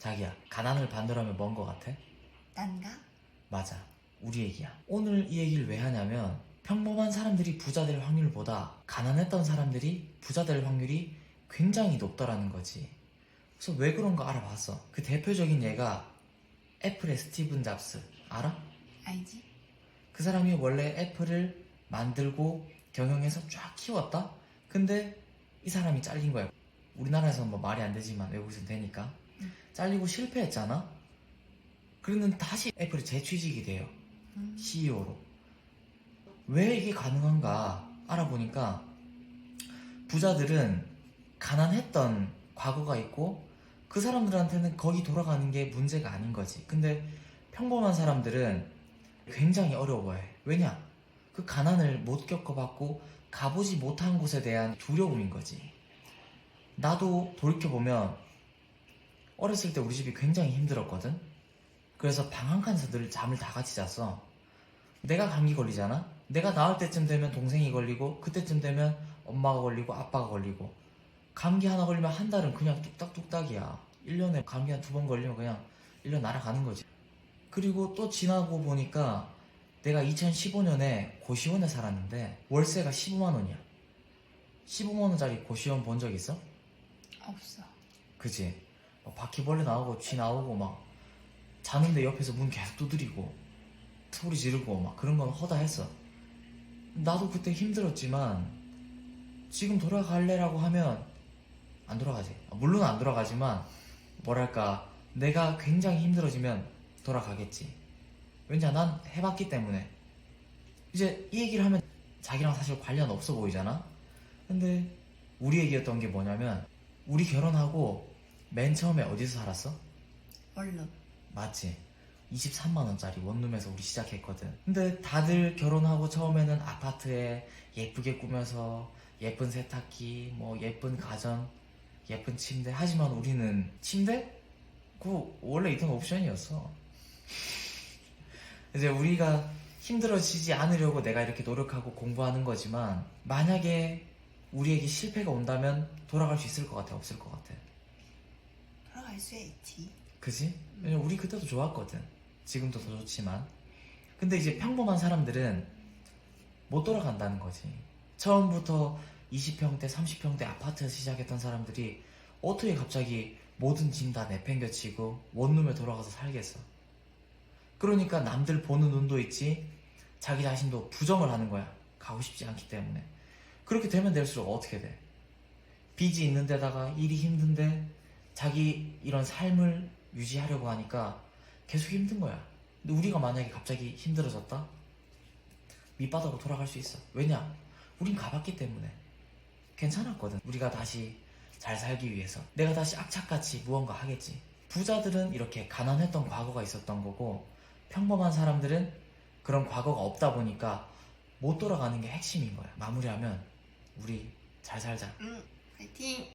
자기야, 가난을 반대하면 뭔거 같아? 난가? 맞아. 우리 얘기야. 오늘 이 얘기를 왜 하냐면 평범한 사람들이 부자 될 확률보다 가난했던 사람들이 부자 될 확률이 굉장히 높더라는 거지. 그래서 왜 그런가 알아봤어. 그 대표적인 예가 애플의 스티븐 잡스. 알아? 알지? 그 사람이 원래 애플을 만들고 경영해서 쫙 키웠다? 근데 이 사람이 잘린 거야. 우리나라에서는 뭐 말이 안 되지만 외국에서는 되니까. 음. 잘리고 실패했잖아? 그러면 다시 애플이 재취직이 돼요. 음. CEO로. 왜 이게 가능한가 알아보니까 부자들은 가난했던 과거가 있고 그 사람들한테는 거기 돌아가는 게 문제가 아닌 거지. 근데 평범한 사람들은 굉장히 어려워해. 왜냐? 그 가난을 못 겪어봤고 가보지 못한 곳에 대한 두려움인 거지. 나도 돌이켜보면 어렸을 때 우리 집이 굉장히 힘들었거든? 그래서 방 한 칸에서 늘 잠을 다 같이 잤어. 내가 감기 걸리잖아? 내가 나을 때쯤 되면 동생이 걸리고, 그때쯤 되면 엄마가 걸리고, 아빠가 걸리고. 감기 하나 걸리면 한 달은 그냥 뚝딱뚝딱이야. 1년에 감기 한 두 번 걸리면 그냥 1년 날아가는 거지. 그리고 또 지나고 보니까 내가 2015년에 고시원에 살았는데 월세가 15만 원이야. 15만 원짜리 고시원 본 적 있어? 없어. 그지? 막 바퀴벌레 나오고 쥐 나오고 막 자는데 옆에서 문 계속 두드리고 소리 지르고 막 그런 건 허다했어. 나도 그때 힘들었지만 지금 돌아갈래라고 하면 안 돌아가지. 물론 안 돌아가지만 뭐랄까 내가 굉장히 힘들어지면 돌아가겠지. 왜냐 난 해봤기 때문에 이제 이 얘기를 하면 자기랑 사실 관련 없어 보이잖아. 근데 우리 얘기였던 게 뭐냐면 우리 결혼하고 맨 처음에 어디서 살았어? 원룸. 맞지? 23만원짜리 원룸에서 우리 시작했거든. 근데 다들 결혼하고 처음에는 아파트에 예쁘게 꾸며서 예쁜 세탁기, 뭐 예쁜 가전, 예쁜 침대. 하지만 우리는 침대? 그 원래 있던 옵션이었어. 이제 우리가 힘들어지지 않으려고 내가 이렇게 노력하고 공부하는 거지만 만약에 우리에게 실패가 온다면 돌아갈 수 있을 것 같아? 없을 것 같아? 돌아갈 수 있지. 그지? 왜냐면 우리 그때도 좋았거든. 지금도 더 좋지만. 근데 이제 평범한 사람들은 못 돌아간다는 거지. 처음부터 20평대, 30평대 아파트에서 시작했던 사람들이 어떻게 갑자기 모든 짐 다 내팽겨치고 원룸에 돌아가서 살겠어. 그러니까 남들 보는 눈도 있지, 자기 자신도 부정을 하는 거야. 가고 싶지 않기 때문에. 그렇게 되면 될수록 어떻게 돼? 빚이 있는 데다가 일이 힘든데 자기 이런 삶을 유지하려고 하니까 계속 힘든 거야. 근데 우리가 만약에 갑자기 힘들어졌다? 밑바닥으로 돌아갈 수 있어. 왜냐? 우린 가봤기 때문에. 괜찮았거든. 우리가 다시 잘 살기 위해서. 내가 다시 악착같이 무언가 하겠지. 부자들은 이렇게 가난했던 과거가 있었던 거고, 평범한 사람들은 그런 과거가 없다 보니까 못 돌아가는 게 핵심인 거야. 마무리하면, 우리 잘 살자. 응. 파이팅.